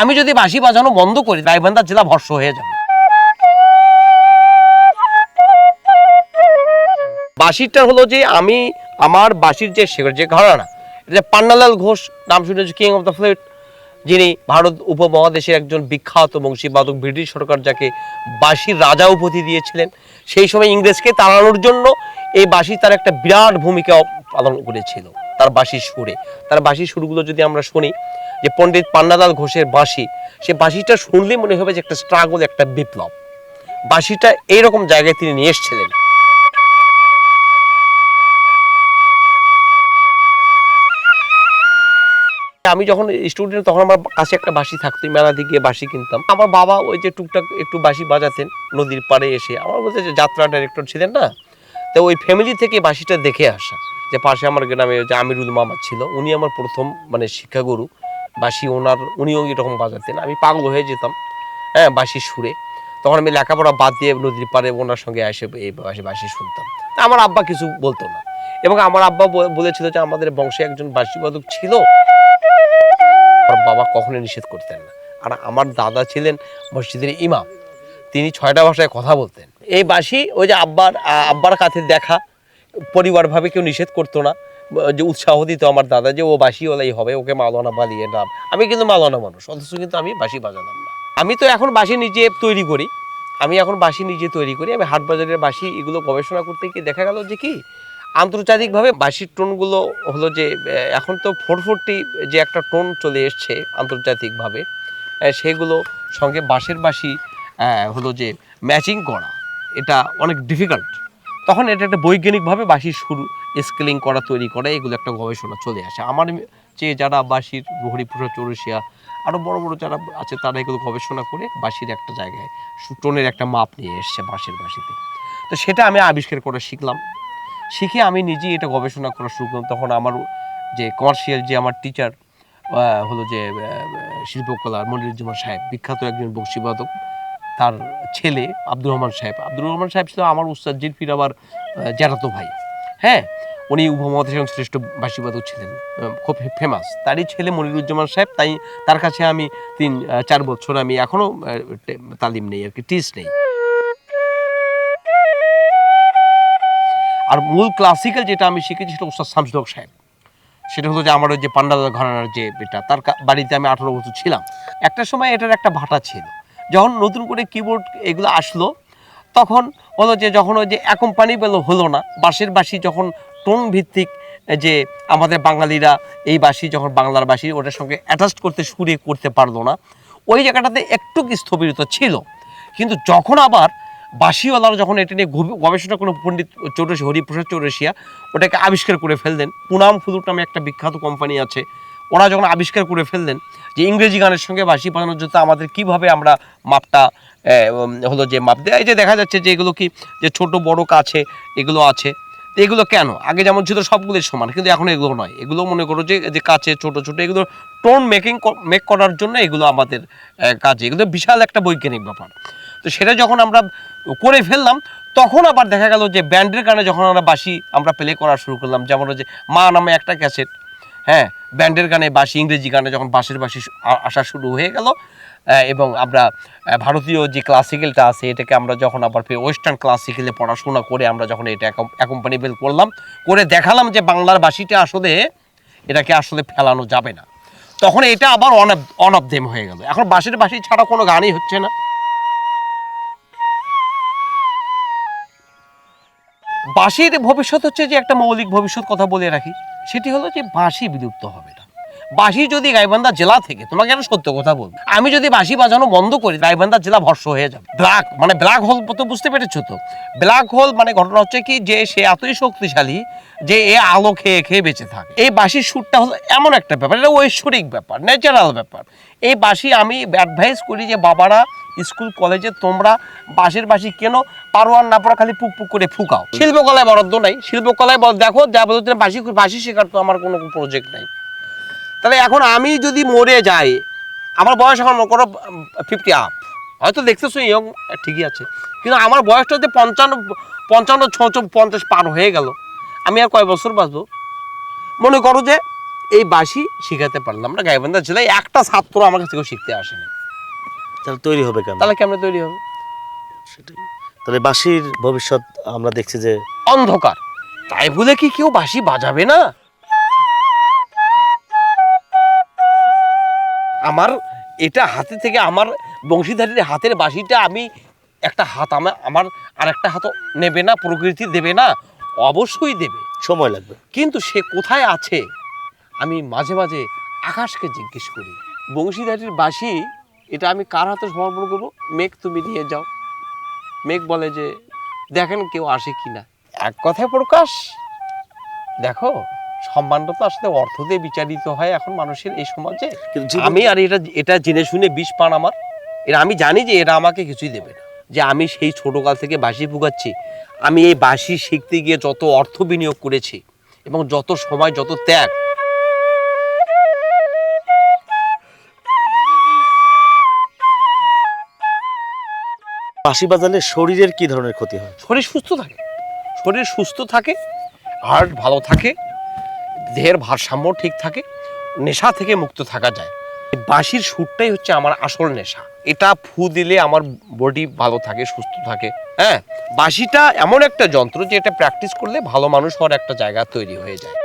আমি যদি বাঁশি বাজানো বন্ধ করি গাইবান্ধা জেলা ভর্ষ হয়ে যাবে। বাঁশিটা হলো যে আমি আমার বাঁশির যে যে ঘরানা, এটা পান্নালাল ঘোষ, নাম শুনেছি কিং অফ দ্য ফ্লেট যিনি ভারত উপমহাদেশের একজন বিখ্যাত বংশীবাদক ব্রিটিশ সরকার যাকে বাঁশির রাজা উপাধি দিয়েছিলেন, সেই সময় ইংরেজকে তাড়ানোর জন্য এই বাঁশি তার একটা বিরাট ভূমিকা পালন করেছিল, তার বাঁশির সুরে। তার বাঁশির সুরগুলো যদি আমরা শুনি যে পণ্ডিত পান্নালাল ঘোষের বাঁশি, সে বাঁশিটা শুনলেই মনে হবে যে একটা স্ট্রাগল একটা বিপ্লব। বাঁশিটা এইরকম জায়গায় তিনি নিয়ে এসেছিলেন। আমি যখন স্টুডেন্ট তখন আমার কাছে একটা বাঁশি থাকতো মেলাতে গিয়ে বাঁশি কিনতাম। আমার বাবা ওই যে টুকটাক একটু বাঁশি বাজাতেন, নদীর পাড়ে এসে। আমার বলতে যে যাত্রা ডাইরেক্টর ছিলেন না, তো ওই ফ্যামিলি থেকে বাঁশিটা দেখে আসা। যে পাশে আমার গ্রামে যে আমিরুল মামা ছিল, উনি আমার প্রথম মানে শিক্ষাগুরু। বাঁশি ওনার, উনিও এরকম বাজাতেন। আমি পাগল হয়ে যেতাম হ্যাঁ বাঁশির সুরে। তখন আমি লেখাপড়া বাদ দিয়ে নদীর পাড়ে ওনার সঙ্গে এসে এই বাঁশি বাঁশি শুনতাম। আমার আব্বা কিছু বলতো না। এবং আমার আব্বা বলেছিল যে আমাদের বংশে একজন বাঁশিবাদক ছিল। আমার বাবা কখনোই নিষেধ করতেন না। আর আমার দাদা ছিলেন মসজিদের ইমাম। তিনি ছয়টা ভাষায় কথা বলতেন। এই বাসি ওই যে আব্বার আব্বার কাছে দেখা, পরিবারভাবে কেউ নিষেধ করতো না। যে উৎসাহ দিত আমার দাদা যে, ও বাসি ওলাই হবে, ওকে মালানা বালিয়ে নাম। আমি কিন্তু মালানা মানুষ, অথচ কিন্তু আমি বাসি বাজাতাম না। আমি তো এখন বাসি নিজে তৈরি করি। আমি এখন বাসি নিজে তৈরি করি। আমি হাট বাজারের বাসি এগুলো গবেষণা করতে গিয়ে দেখা গেল যে কি, আন্তর্জাতিকভাবে বাঁশির টোনগুলো হলো যে এখন তো ফোর ফোরটি যে একটা টোন চলে এসছে আন্তর্জাতিকভাবে সেগুলো সঙ্গে বাঁশের বাঁশি হলো যে ম্যাচিং করা, এটা অনেক ডিফিকাল্ট তখন এটা একটা বৈজ্ঞানিকভাবে বাঁশির শুরু স্কেলিং করা তৈরি করা এগুলো একটা গবেষণা চলে আসে। আমার যে যারা বাঁশির হরিপুরা চৌরসিয়া আরও বড় বড় যারা আছে তারা এগুলো গবেষণা করে বাঁশির একটা জায়গায় সু- টোনের একটা মাপ নিয়ে এসছে বাঁশের বাঁশিতে। তো সেটা আমি আবিষ্কার করে শিখলাম। শিখে আমি নিজেই এটা গবেষণা করা শুরু করলাম। তখন আমার যে কমার্শিয়াল যে আমার টিচার হলো যে আহ, শিল্পকলা মনিরুজ্জামান সাহেব বিখ্যাত একজন বক্সিবাদক তার ছেলে আব্দুর রহমান সাহেব। আব্দুর রহমান সাহেব ছিল আমার উস্তাদ জিরফির আহ, জ্যাঠাতো ভাই। হ্যাঁ? উনি উপমহাদেশের শ্রেষ্ঠ বাঁশিবাদক ছিলেন খুব ফেমাস তারই ছেলে মনিরুজ্জামান সাহেব, তাই তার কাছে আমি তিন চার বছর আমি এখনও তালিম নেই আর কি টিচ নেই। আর মূল ক্লাসিক্যাল যেটা আমি শিখেছি সেটা উস্তাদ শামসুল হক সাহেব। সেটা হলো যে আমার ওই যে পান্ডাল ঘরানার যে এটা, তার বাড়িতে আমি আঠারো বছর ছিলাম। একটা সময় এটার একটা ভাটা ছিল। যখন নতুন করে কিবোর্ড এগুলো আসলো, তখন হলো যে যখন ওই যে অ্যাকম্পানিবেল হলো না, বাঁশের বাঁশি যখন টোন ভিত্তিক যে আমাদের বাঙালিরা এই বাসি, যখন বাংলার বাঁশি ওটার সঙ্গে অ্যাটাচ করতে সুরে করতে পারল না। ওই জায়গাটাতে একটু কি স্থবিরতা ছিল। কিন্তু যখন আবার বাঁশিওয়ালারা যখন এটা নিয়ে গবেষণা করে পণ্ডিত চৌরসি, হরিপ্রসাদ চৌরসিয়া, ওটাকে আবিষ্কার করে ফেললেন, পুনাম ফুলুট নামে একটা বিখ্যাত কোম্পানি আছে, ওরা যখন আবিষ্কার করে ফেললেন যে ইংরেজি গানের সঙ্গে বাসি বাজানোর জন্য আমাদের কীভাবে আমরা মাপটা হলো যে মাপ দেয়, এই যে দেখা যাচ্ছে যে এগুলো কি, যে ছোট বড় কাছে এগুলো আছে তো এগুলো কেন? আগে যেমন ছিল সবগুলোই সমান, কিন্তু এখন এগুলো নয়। এগুলো মনে করো যে যে কাছে ছোট ছোট, এগুলো টোন মেকিং মেক করার জন্য এগুলো আমাদের কাজে। এগুলো বিশাল একটা বৈজ্ঞানিক ব্যাপার। তো সেটা যখন আমরা করে ফেললাম, তখন আবার দেখা গেল যে, ব্যান্ডের গানে যখন আমরা বাঁশি আমরা প্লে করা শুরু করলাম, যেমন যে মা নামে একটা ক্যাসেট হ্যাঁ? ব্যান্ডের গানে বাঁশি, ইংরেজি গানে যখন শু- আ- আসা শুরু হয়ে গেল এবং আমরা ভারতীয় যে ক্লাসিক্যালটা আছে, এটাকে আমরা যখন আবার ফের ওয়েস্টার্ন ক্লাসিক্যালে পড়াশোনা করে আমরা যখন এটা অ্যাকম্পানিবেল করলাম, করে দেখালাম যে বাংলার বাঁশিটা আসলে এটাকে আসলে ফেলানো যাবে না। তখন এটা আবার অন অন অফ দেম হয়ে গেল। এখন বাঁশির বাঁশি ছাড়া কোনো গানই হচ্ছে না। বাঁশির ভবিষ্যৎ হচ্ছে যে একটা মৌলিক ভবিষ্যৎ কথা বলে রাখি, সেটি হলো যে বাঁশি বিলুপ্ত হবে না। বাঁশি যদি গাইবান্ধা জেলা থেকে, তোমাকে একটা সত্য কথা বলব। আমি যদি বাঁশি বাজানো বন্ধ করি, গাইবান্ধা জেলা ভর্ষ হয়ে যাবে। ব্ল্যাক মানে ব্ল্যাক হোল তো বুঝতে পেরেছ তো? ব্ল্যাক হোল মানে ঘটনা হচ্ছে কি, যে সে এতই শক্তিশালী যে এ আলো খেয়ে খেয়ে বেঁচে থাকে। এই বাঁশির সুরটা হলো এমন একটা ব্যাপার, এটা ঐশ্বরিক ব্যাপার ন্যাচারাল ব্যাপার। এই বাঁশি আমি অ্যাডভাইস করি যে বাবারা, স্কুল কলেজে তোমরা বাঁশের বাঁশি কেন, পারো আর না পারো খালি পুক পুক করে ফুকাও। শিল্পকলায় বরাদ্দ নাই। শিল্পকলায় বল, দেখো, যা বলতে বাঁশি বাঁশি শেখার তো আমার কোনো প্রজেক্ট নাই। তাহলে এখন আমি যদি মরে যাই আমার বয়স এখন মনে করো ফিফটি আপ হয়তো দেখতেছো ইয়ং ঠিকই আছে। কিন্তু আমার বয়সটা যে পঞ্চান্ন পঞ্চান্ন ছ পঞ্চাশ পার হয়ে গেল আমি আর কয় বছর বাঁচবো? মনে করো যে এই বাঁশি শিখাতে পারলাম না গাইবান্ধা জেলায় একটা ছাত্র আমার কাছ থেকেও শিখতে আসেনি। তাহলে তৈরি হবে কেন তাহলে কেমন তৈরি হবে? সেটাই। তাহলে বাঁশির ভবিষ্যৎ আমরা দেখছি যে অন্ধকার। তাই বলে কি কেউ বাঁশি বাজাবে না? আমার এটা হাতে থেকে আমার বংশীধারীর হাতের বাঁশিটা আমি একটা হাত আমার আমার আর একটা হাত নেবে না প্রকৃতি দেবে না অবশ্যই দেবে। সময় লাগবে। কিন্তু সে কোথায় আছে আমি মাঝে মাঝে আকাশকে জিজ্ঞেস করি বংশীধারীর বাঁশি এটা আমি কার হাতে সমর্পণ করব? মেঘ তুমি নিয়ে যাও। মেঘ বলে যে দেখেন কেউ আসে কি না এক কথায় প্রকাশ দেখো সম্মানটা তো আসলে অর্থ দিয়ে বিচারিত হয় এখন মানুষের এই সমাজে। আমি আর এটা এটা জেনে শুনে বিষ পান আমার। এরা আমি জানি যে এরা আমাকে কিছুই দেবে না। যে আমি সেই ছোটকাল থেকে বাঁশি ফুগাচ্ছি আমি এই বাঁশি শিখতে গিয়ে যত অর্থ বিনিয়োগ করেছি এবং যত সময় যত ত্যাগ বাঁশি বাজালে শরীরের কি ধরনের ক্ষতি হয়? শরীর সুস্থ থাকে। শরীর সুস্থ থাকে হার্ট ভালো থাকে দেহের ভারসাম্য ঠিক থাকে, নেশা থেকে মুক্ত থাকা যায়। বাঁশির সুরটাই হচ্ছে আমার আসল নেশা। এটা ফু দিলে আমার বডি ভালো থাকে, সুস্থ থাকে। হ্যাঁ বাঁশিটা এমন একটা যন্ত্র যে এটা প্র্যাকটিস করলে ভালো মানুষ হওয়ার একটা জায়গা তৈরি হয়ে যায়।